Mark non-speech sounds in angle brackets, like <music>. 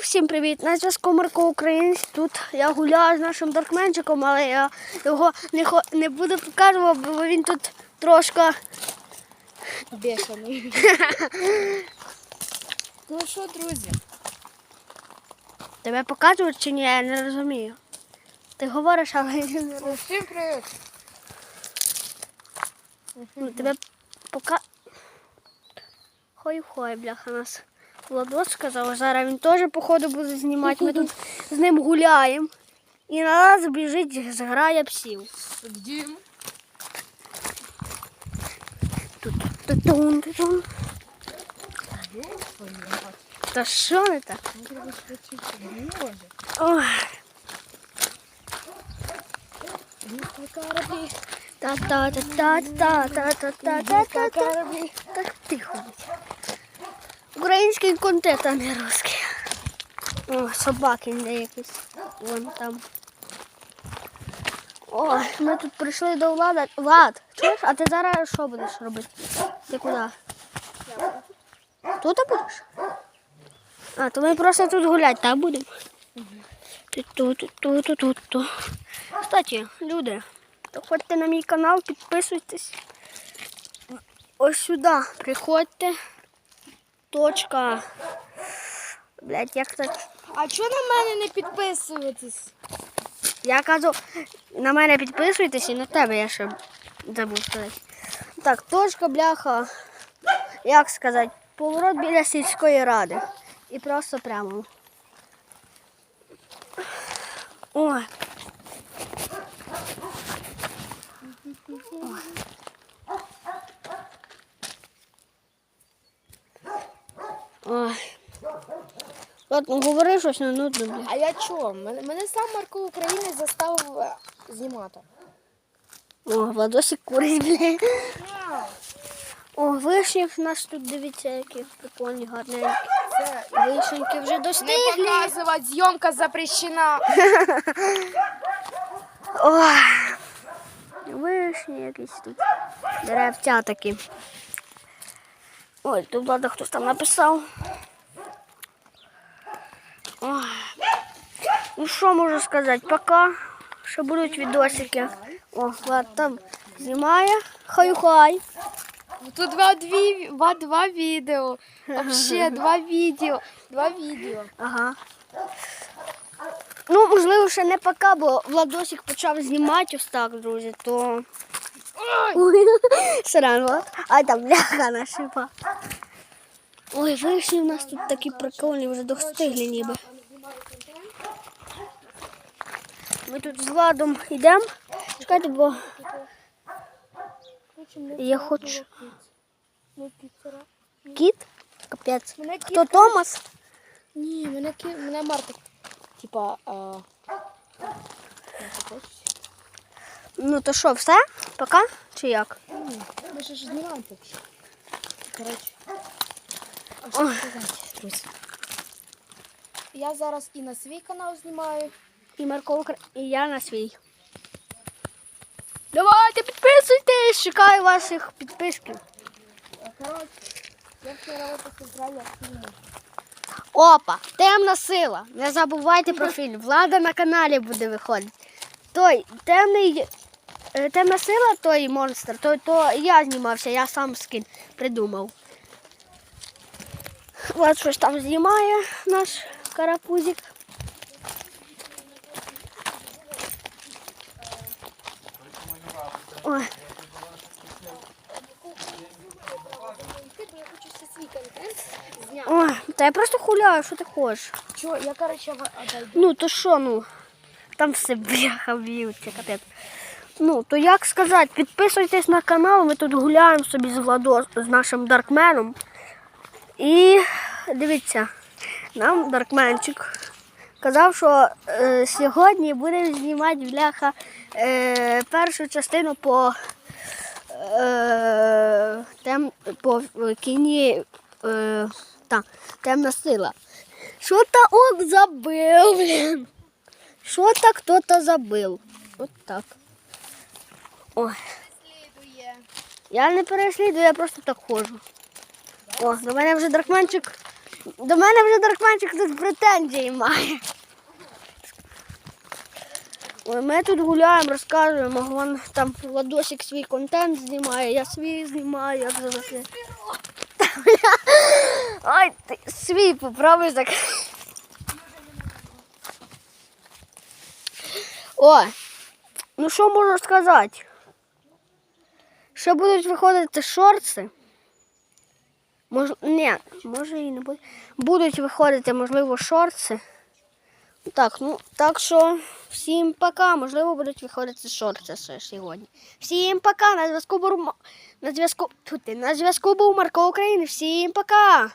всім привіт! На зв'язку Марко Українець. Тут я гуляю з нашим даркменчиком, але я його не, хо... не буду показувати, бо він тут трошки. Бешений. <laughs> ну що, друзі? Тебе показують чи ні, я не розумію. Ти говориш, але я не розумію. Всім привіт. Ну, тебе пока. Хой-хой, бляха нас. Владос сказав, зараз він теж, походу, буде знімати. Ми тут з ним гуляємо. І на нас біжить зграя псів. Дім. Тут тун тун Та що не так? Ой. Та-та-та-та-та-та-та-та-та-та. Так тихо. Український контент, а не русський. О, собаки де якісь. Вон там. О, ми тут прийшли до Влада. Влад, чуєш? А ти зараз що будеш робити? Ти куди? Тут будеш? А, то ми просто тут гуляти, так будемо? Тут, тут, тут, тут, тут, тут. Кстати, люди, заходьте на мій канал, підписуйтесь. Ось сюди приходьте. Точка. Блять, як так? А чого на мене не підписуватись? Я кажу, на мене підписуйтесь і на тебе я ще забув сказати. Так, точка, бляха, як сказати, поворот біля сільської ради. І просто прямо. Ой. Ладно, говори щось не нудно. А я чого? Мене, мене сам Марко України заставив е, знімати. О, Владосик курить, бля. О, вишні в нас тут дивіться, які прикольні, гарненькі. Це Вишеньки вже не достигли. показувати, зйомка запрещена. Ой, вишні якісь тут. Деревця такі. Ой, тут влада хтось там написав. Ой. Ну що можу сказати? Пока. Ще будуть відосики. О, Влад там знімає. Хай-хай. Тут два, дві, два, два відео. Вообще, два відео. Два відео. Ага. Ну, можливо, ще не пока, бо Владосик почав знімати ось так, друзі, то. Ой, <laughs> Влад. Ай там бляха нашипа. Ой, вишні в нас тут такі прикольні, вже достигли ніби. Ми тут з Владом йдемо. Чекайте, бо я хочу. Кіт? Капець. Хто Томас? Ні, мене ки... мене Марта. Типа, а... Ну то що, все? Пока? Чи як? Ні, ми ще ж знімаємо поки. Коротше. А що сказати, друзі? Я зараз і на свій канал знімаю. І Марко і я на свій. Давайте підписуйтесь, чекаю ваших підписків. Коротше, я вчора. Опа, темна сила. Не забувайте про фільм. Влада на каналі буде виходити. Той темний, е, темна сила, той монстр, то, то я знімався, я сам скін придумав. Влад щось там знімає наш карапузик. Ой. Та я просто хуляю, що ти хочеш. Чого, я, коротше, в- отойду. Ну, то що, ну, там все бляха б'ються, капець. Ну, то як сказати, підписуйтесь на канал, ми тут гуляємо собі з Владос, з нашим Даркменом. І дивіться, нам Даркменчик казав, що е, сьогодні будемо знімати бляха е, першу частину по, е, тем, по кіні е, та, темна сила. Що то он забыл, блин? Что то кто-то забыл. Вот так. Ой, я не переслідую, я просто так ходжу. О, до мене вже дракманчик До мене вже Даркменчик тут претензії має. Ой, Ми тут гуляємо, розказуємо, вон там Владосик свій контент знімає, я свій знімаю, як завжди. Ай, ти свій поправиш так. О, ну що можу сказати? Що будуть виходити шорти? Мож... Ні, може і не буде. Будуть виходити, можливо, шорти. Так, ну так що всім пока. Можливо, будуть виходити шорти ще сьогодні. Всім пока. На зв'язку був на зв'язку. На зв'язку був Марко України. Всім пока.